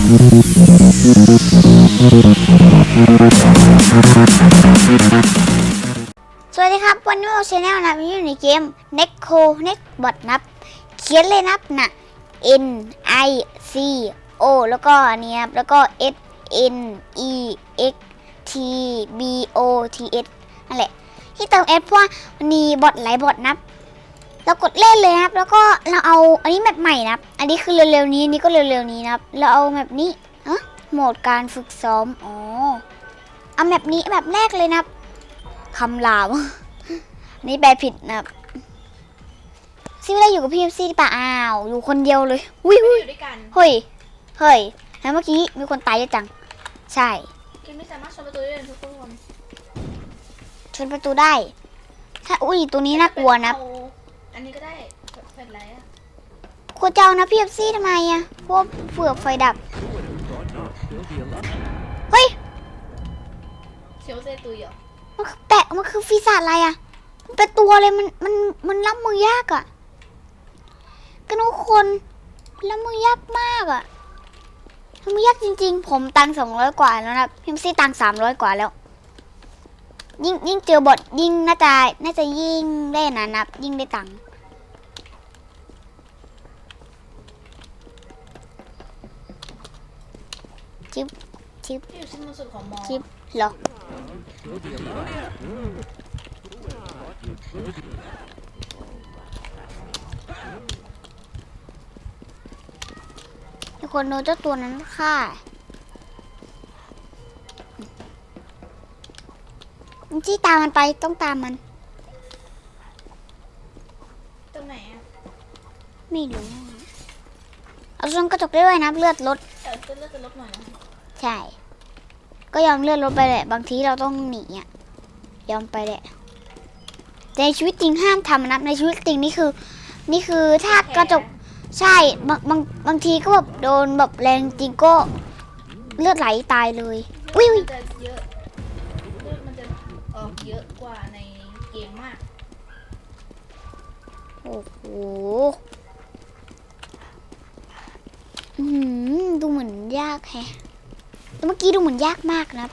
สวัสดีครับ วันนี้เราชแนลนะอยู่ในเกม Necro Neckbot นับ เขียนเลยนับนะ N I C O แล้วก็อันนี้ครับแล้วก็ S N E X T B O T S นั่นแหละ ที่เติม S เพราะว่ามันมีบอทหลายบอทนับ เรากดเล่นเลยนะครับ แล้วก็เราเอาอันนี้แบบใหม่นะครับ อันนี้คือเร็วๆนี้อันนี้ก็เร็วๆนี้นะครับ เราเอาแบบนี้อะโหมดการฝึกซ้อมอ๋อเอาแบบนี้แบบแรกเลยนะครับคำลาวนี่แปลผิดนะครับซีไม่ได้อยู่กับพี่เอฟซีป่ะอ้าวอยู่คนเดียวเลยอุ้ยไม่อุ้ยอยู่ด้วยกันเฮ้ยเฮ้ยแล้วเมื่อกี้มีคนตายเยอะจัง ใช่เกมไม่สามารถชนประตูได้เลยทุกคนชนประตูได้ถ้าอุ้ยตัวนี้น่ากลัวนะเอาอั นนี้ก็ได้เปิดไรอะควรจะเอานะพี่เอฟซีทำไมอะเพราะวกเฟือกไฟดับ เฮ้ย เชียวเซตุยเหรอมันคือแปะมันคือฟีศาจอะไรอะมันเป็นตัวเลยมันมันมันรับมือยากอะกันทุกคนรับมือยากมากอะรับมือยากจริง ๆ ผมตังสองร้อยกว่าแล้วนะพิมซี่ตังสามร้อยกว่าแล้ว ยิ่งยิ่งเจอบทยิ่งน่าจะน่าจะยิ่งได้นะนับ ยิ่งได้ตังค์ ชิบชิบที่อยู่ชั้นบนสุดของมอชิบเหรอมีคนโดนเจ้าตัวนั้นฆ่าจี้ตามมันไปต้องตามมัน ตรงไหนอะไม่รู้ เอาช่องกระจกได้ด้วยนะเลือดลดแต่ จะเลือกจะลบหน่อยนะใช่ ก็ยอมเลื่อนรถไปแหละ บางทีเราต้องหนีอะ ยอมไปแหละแต่ในชีวิตจริงห้ามทำนะในชีวิตจริงนี่คือ นี่คือถ้ากระจกใช่บางบางบางทีก็แบบโดนแบบแรงจริงก็เลือดไหลตายเลยอุ้ยอุ้ยมันจะเยอะเลือดมันจะออกเยอะกว่าในเกมมาก โอ้โหอื้อหือ ดูเหมือนยากแฮะแต่เมื่อกี้ดูเหมือนยากมากนะ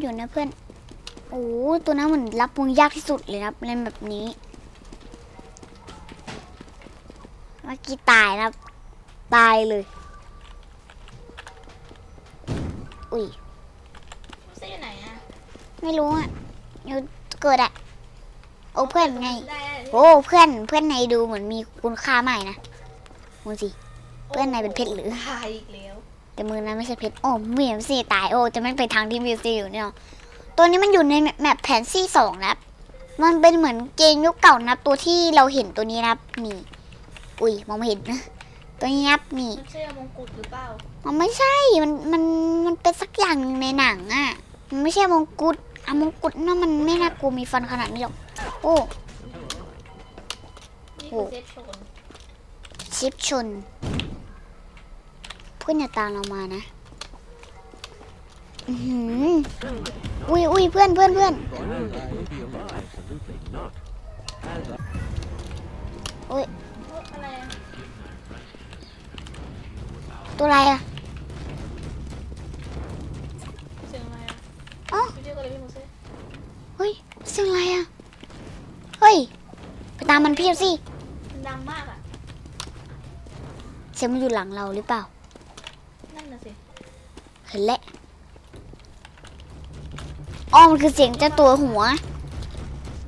อยู่นะเพื่อน โอ้ตัวนั้นเหมือนรับมือยากที่สุดเลยนะเล่นแบบนี้ เมื่อกี้ตายนะตายเลย อุ้ยเซอยู่ไหนอะไม่รู้อะอยู่เกิดอะโอ้เพื่อนไงได้ได้โอ้เพื่อนเพื่อนในดูเหมือนมีคุณค่ามากนะ มูสิ เพื่อนในเป็นเพชรหรือ ตายอีกแล้ว แต่มือนั้นไม่ใช่เพชรโอ้เมียมซี่ตายโอ้จะไม่ไปทางที่มิวซี่อยู่เนี่ยตัวนี้มันอยู่ในแมปแผนซี่สองนะครับ มันเป็นเหมือนเกมยุคเก่านะครับ ตัวที่เราเห็นตัวนี้นะครับนี่ อุ้ยมองไม่เห็นนะตัวนี้นะครับนี่ มันใช่มงกุฎหรือเปล่า มันไม่ใช่ มัน มัน มันเป็นสักอย่างหนึ่งในหนังอะ มันไม่ใช่มงกุฎอะมงกุฎน่ะมันไม่น่ากลัวมีฟันขนาดนี้หรอก โอ้ นี่คือเซฟชน ชิปชน เพื่อนอย่าตามเรามานะอือหืออุ้ยอุ้ยเพื่อนเพื่อนเพื่อนอุ้ยเฮ้ยอะไรอะตัวอะไรอะเสียงอะไรอะอ๋อวิดีโอกันเลยพี่โมเซ่เฮ้ยเสียงอะไรอะเฮ้ย ไปตามมันเพียบสิ มันดังมากอะ เสียงมันอยู่หลังเราหรือเปล่า นั่นน่ะสิ เห็นแล้วอ๋อมันคือเสียงเจ้าตัวหัว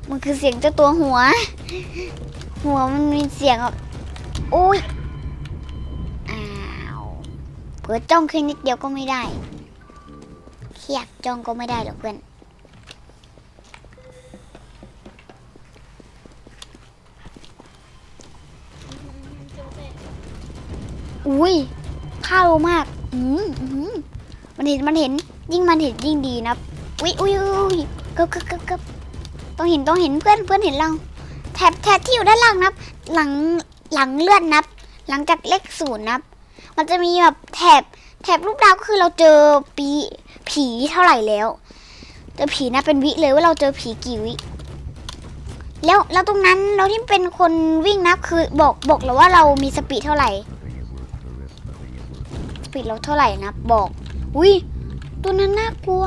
มันคือเสียงเจ้าตัวหัว หัวมันมีเสียงแบบโอ้ย อ้าวเผื่อจ้องแค่นิดเดียวก็ไม่ได้แค่อยากจ้องก็ไม่ได้หรอกเพื่อน เจ้าเซ่ อุ้ยข้าวมากอืมอืมมันเห็นมันเห็นยิ่งมันเห็นยิ่งดีนะอุ้ยอุ้ยอุ้ยกับกับกับกับต้องเห็นต้องเห็นเพื่อนเพื่อนเห็นเราแถบแถบที่อยู่ด้านล่างนับ หลังหลังเลื่อนนับ หลังจากเลขศูนย์นับ มันจะมีแบบแถบแถบรูปดาวก็คือเราเจอปีผีเท่าไหร่แล้วเจอผีนะเป็นวิเลยว่าเราเจอผีกี่วิแล้วแล้วตรงนั้นเราที่เป็นคนวิ่งนับคือบอกบอกเราว่าเรามีสปีดเท่าไหร่ ปิดเราเท่าไหร่นะบอก อุ้ยตัวนั้นน่ากลัว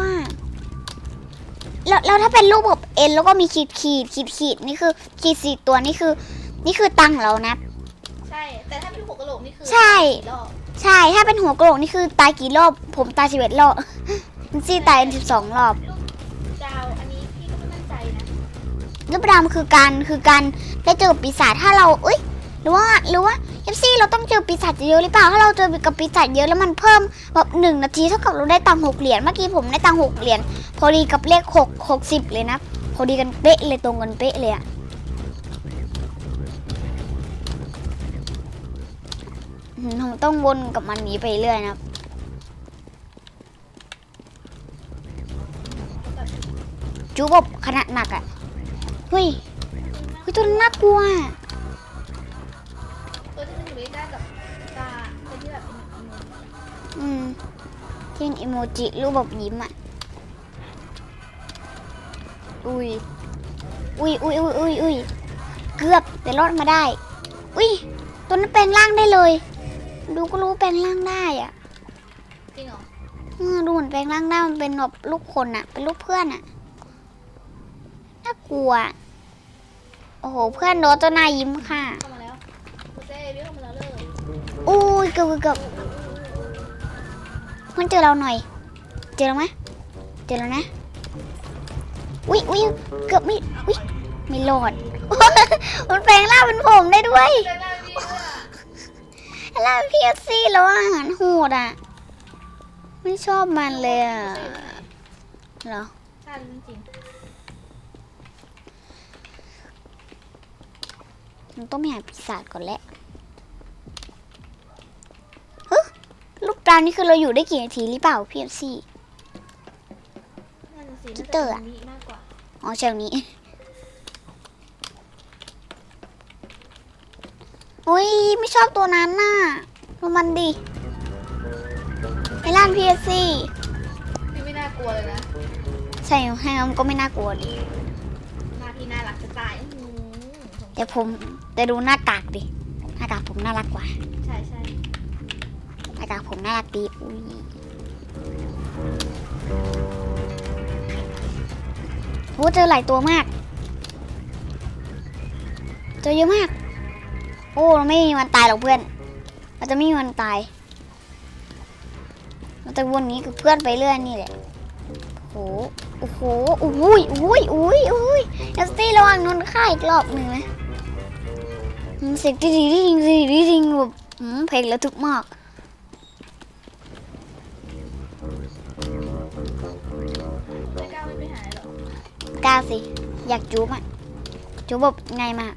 แล้วแล้วถ้าเป็นรูปแบบเอ็นแล้วก็มีขีดขีดขีดขีดนี่คือขีดสี่ตัวนี่คือ นี่คือตังค์เรานะ ใช่ แต่ถ้าเป็นหัวกะโหลกนี่คือใช่สี่รอบใช่ถ้าเป็นหัวกะโหลกนี่คือตายกี่รอบผมตายสิบเอ็ดรอบมันซี่ตายสิบสองรอบลูกดาวอันนี้พี่ก็ไม่มั่นใจนะรูปดำคือการคือการได้เจอกับปีศาจถ้าเราเอ้ยหรือว่าหรือว่า เอฟซีเราต้องเจอปีศาจเยอะหรือเปล่า ถ้าเราเจอกับปีศาจเยอะแล้วมันเพิ่มแบบหนึ่งนาทีเท่ากับเราได้ตังหกเหรียญ เมื่อกี้ผมได้ตังหกเหรียญพอดีกับเลขหกหกสิบเลยนะ พอดีกันเป๊ะเลยตรงกันเป๊ะเลยอะผมต้องวนกับมันหนีไปเรื่อยนะครับจูบบขนาดหนักอะเฮ้ยเฮ้ยตัวน่ากลัว อิโมจิรูปแบบยิ้มอะ อุ้ย อุ้ยอุ้ยอุ้ยอุ้ยอุ้ยเกือบแต่รอดมาได้ อุ้ย ตัวนั้นแปลงร่างได้เลย ดูก็รู้แปลงร่างได้อะจริงเหรอเออดูเหมือนแปลงร่างได้มันเป็นแบบลูกคนอะ เป็นลูกเพื่อนอะ น่ากลัว โอ้โห เพื่อนโดนตัวหนายยิ้มค่ะเข้ามาแล้วโอเซ่วิ่งเข้ามาแล้วเลยอุ้ยเกือบเกือบเกือบ มันเจอเราหน่อย เจอเราไหมเจอแล้วนะอุ้ยอุ้ยเกือบไม่อุ้ยไม่รอด มันแปลงร่างเป็นผมได้ด้วยได้ได้พี่ด้วยอะร่างพีเอสซีแล้วอาหารโหดอะ ไม่ชอบมันเลยอะเหรอใช่จริงมันต้องไปหาปีศาจก่อนแหละฮึ ลูกปลานี่คือเราอยู่ได้กี่นาทีหรือเปล่าพีเอฟซีๆนั่นสิคิตเตอร์อะน่าจะเป็นมิมากกว่าอ๋อเชิงนี้ โอ้ยไม่ชอบตัวนั้นน่ะดูมันดิไอ้ร้านพีเอสซีพี่ไม่น่ากลัวเลยนะใช่ให้มันก็ไม่น่ากลัวดิ หน้าพี่น่ารักจะตายอื้อหือผมแต่ผมแต่ดูหน้ากากดิ หน้ากากผมน่ารักกว่า ใช่ใช่ หน้ากากผมน่ารักดีอุ้ยโอ้เจอหลายตัวมาก เจอเยอะมาก โอ้เราไม่มีวันตายหรอกเพื่อน เราจะไม่มีวันตาย เราจะวนนี้กับเพื่อนไปเรื่อยนี่แหละโอ้โหโอ้โหอุ้ยอุ้ยอุ้ยอุ้ยเอสตี้ระวังนนฆ่าอีกรอบหนึ่งนะอืมเสียงดีดีดีดีดีดีแบบเพลงระทึกมาก้าสิ อยากจูบอะ จูบแบบไงมา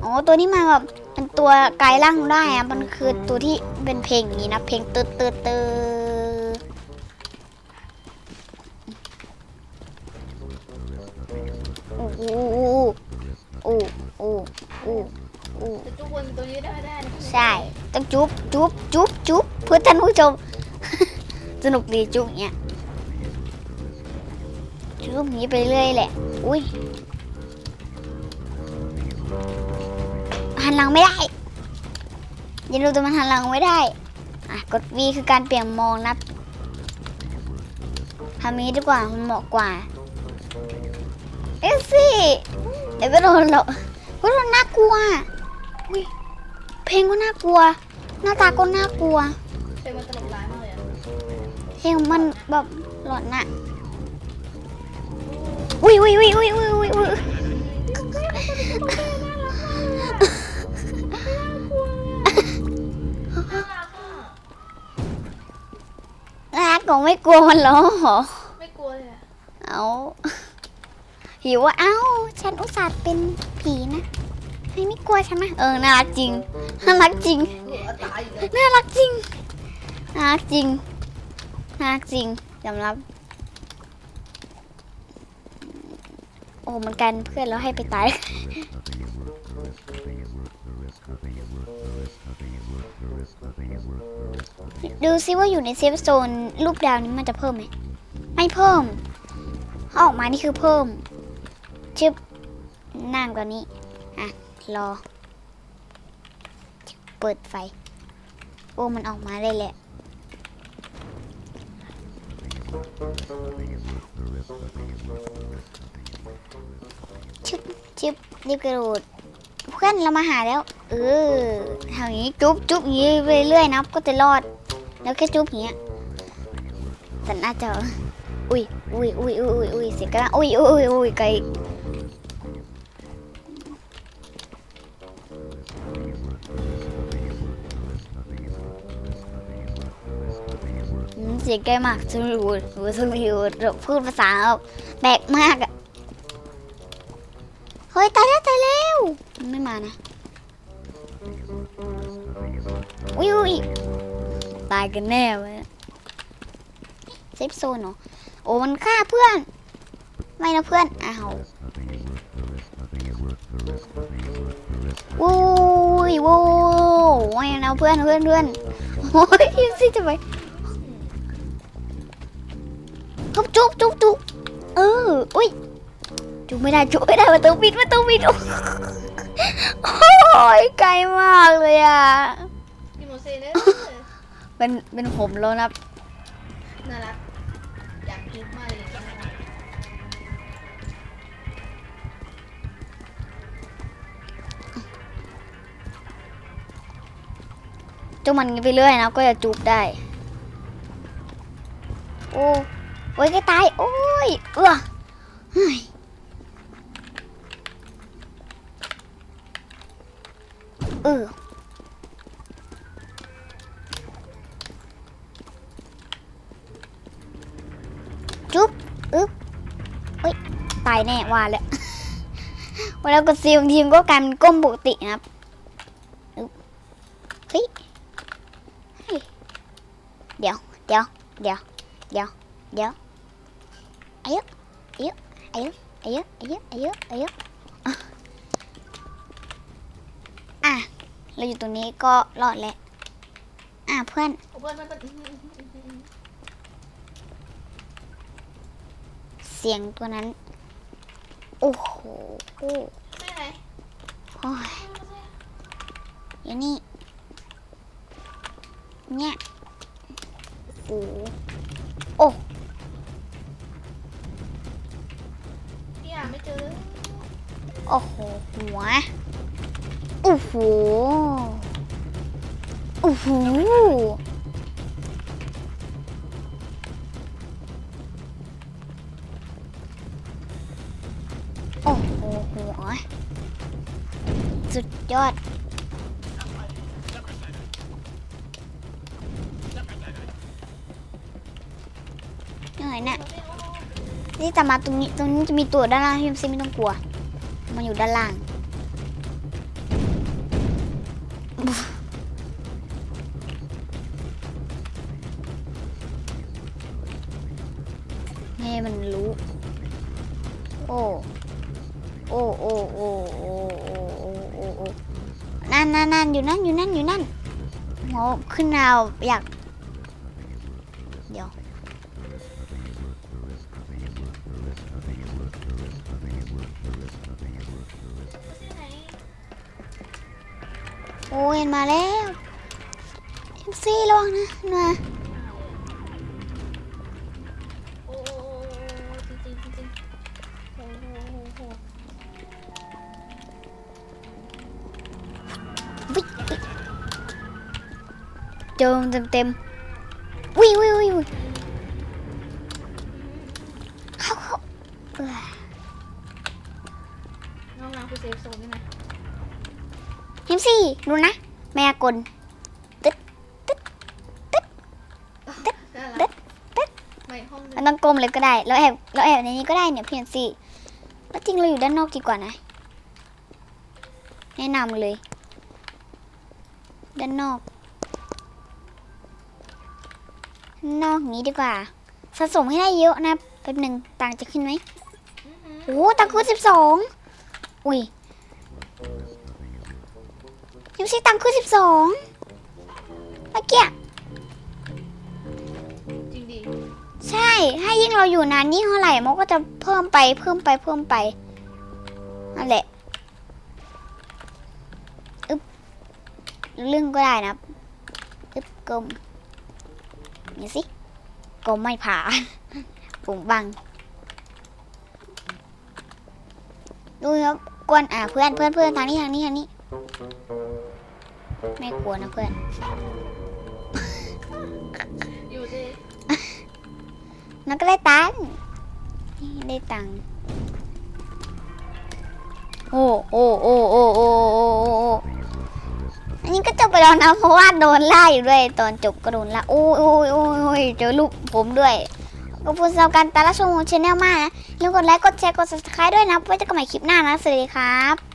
โอ้ตัวนี้มันแบบเป็นตัวกลายร่างได้อะมันคือตัวที่เป็นเพลงอย่างนี้นะ เพลงตืดตืดตืด จุ๊บจุ๊บจุ๊บจุ๊บเพื่อท่านผู้ชม สนุกดีจุ๊บเนี้ยจุ๊บงนี้ไปเรื่อยแหละ อุ้ยหันหลังไม่ได้ย่าดูแต่มันหันหลังไม่ได้ อะ กด V คือการเปลี่ยนมองนะทำนี้ดีกว่ามันเหมาะกว่า เอ๊ะสิเดี๋ยวก็โดนหรอกก็โดนน่ากลัว อุ้ย เพลงก็น่ากลัว หน้าตาก็น่ากลัวเป็นมันตลกร้ายมากเลยอะเพลงมันแบบหลอนอะอุ้ยอุ้ยอุ้ยอุ้ยอุ้ยอุ้ยอุ้ยน่ารักอะรักของไม่กลัวมันเหรอไม่กลัวเลยอะเอาหิวอะเอ้า ฉันอุตส่าห์เป็นผีนะ ให้ไม่กลัวฉันนะเออน่ารักจริงน่ารักจริงน่ารักจริงน่ารักจริงน่ารักจริงยอมรับ โอ้มันกันเพื่อนแล้วให้ไปตายดูซิว่าอยู่ในเซฟโซนรูปดาวนี้มันจะเพิ่มไหมไม่เพิ่มถ้าออกมานี่คือเพิ่มชึบนั่งตัวนี้อะ รอ เปิดไฟ โอ้มันออกมาได้แหละชึบชึบรีบกระโดดเพื่อนเรามาหาแล้ว เออทางนี้จุ๊บจุ๊บอย่างนี้ไปเรื่อยๆนะก็จะรอด แล้วแค่จุ๊บอย่างเงี้ยแต่น่าจะอุ้ยอุ้ยอุ้ยอุ้ยอุ้ยเสียงกระอุ้ยอุ้ยอุ้ยอุ้ยไกล เสียงใกมากสมิวหรือสมิวพูดภาษาแปลกมากอะเฮ้ยตายแล้วตายแล้วมันไม่มานะอุ้ยอุ้ยตายกันแน่เว้ยเซฟโซนเหรอโอ้มันฆ่าเพื่อน ไม่นะเพื่อนอ้าววู้ยวู้ไม่นะเพื่อนเพื่อนเพื่อนโอ้ยยิสิจะไป จุ๊บจุ๊บจุ๊บจุ๊บเอออุ้ยจุ๊บไม่ได้จุ๊บไม่ได้ประตูปิดประตูปิดโอ้โอ้ยไกลมากเลยอะพี่โมเซ่เนอเป็นเป็นผมแล้วนะน่ารักอยากจุ๊บมากเลยจังจุ๊บมันไปเรื่อยนะก็จะจุ๊บได้ โอ้ โอ้ยใกล้ตาย โอ้ยเออเฮ้ยเออจุ๊บอึ๊บเฮ้ย ตายแน่ว่าแล้วเวลากดซีมทีมก็กลายเป็นก้มปกตินะครับอึ๊บเฮ้ยเฮ้ยเดี๋ยว เดี๋ยว เดี๋ยว เดี๋ยว เดี๋ยว อายุอายุอายุอายุอายุอายุอายุอะอะเราอยู่ตรงนี้ก็รอดแล้วอะเพื่อนเพื่อนเพื่อนเสียงตัวนั้น โอ้โหใช่ไหมโอ้ยอยู่นี่ เนี่ยโอ้โอ้ อ้โห หัว โอ้โห โอ้โห โอ้โห หัว สุดยอดเหนื่อยน่ะนี่แต่มาตรงนี้ ตรงนี้จะมีตัวด้านล่างพี่มซี่ไม่ต้องกลัว มันอยู่ด้านล่าง ให้มันรู้โอ้โอ้โอ้โอ้โอ้โอ้โอ้นั่นนั่นนั่นอยู่นั่นอยู่นั่นอยู่นั่นโหขึ้นนาวอยาก นะนะโอ้โอ้จริงจริงจริงโอ้โหโอ้โหวิวิเจอเต็มเต็มๆวิวิวิวิเข้าเข้าเอ้ยน้องน้ำคือเซฟโซนใช่ไหมเอ็มซี่ดูนะ แมยากล น่า เด็ รั ด ก เด็ด ไมันต้องก้มเลยก็ได้ แล้วแอบแล้วแอบในนี้ก็ได้เนี่ยเพี่เอ็มซี่แล้วจริงเราอยู่ด้านนอกดีกว่านะ แนะนำเลย ด้านนอก นอกอย่างนี้ดีกว่า สะสมให้ได้เยอะนะแป๊บหนึ่งตังค์จะขึ้นไหมโอ้ตังค์ขึ้นสิบสองอุ้ยยังสิตังค์ขึ้นสิบสองเมื่อกี้ ถ้ายิ่งเราอยู่นานยิ่งเท่าไหร่มันก็จะเพิ่มไปเพิ่มไปเพิ่มไปนั่นแหละอึบลึ่งก็ได้นะอึบกลมนี่สิกลมไม่ผ่าปุ่งบัง ดูครับกวนอ่าเพื่อนเพื่อนเพื่อนทางนี้ทางนี้ทางนี้ ไม่กลัวนะเพื่อน น้อก็ได้ตังค์ได้ตังค์โอ้โอ้โอ้โอ้โอ้โอ้โอ้อันนี้ก็จบไปแล้วนะเพราะว่าโดนไล่อยู่ด้วยตอนจบก็โดนละโอ้ยโอ้ยโอ้ยเจอลูกผมด้วยขอบคุณสำหรับการตามรับชมชาแนลมากนะอลืมกดไลค์กดแชร์กด subscribe ด้วยนะเพื่อจะกันใหม่คลิปหน้านะสวัสดีครับ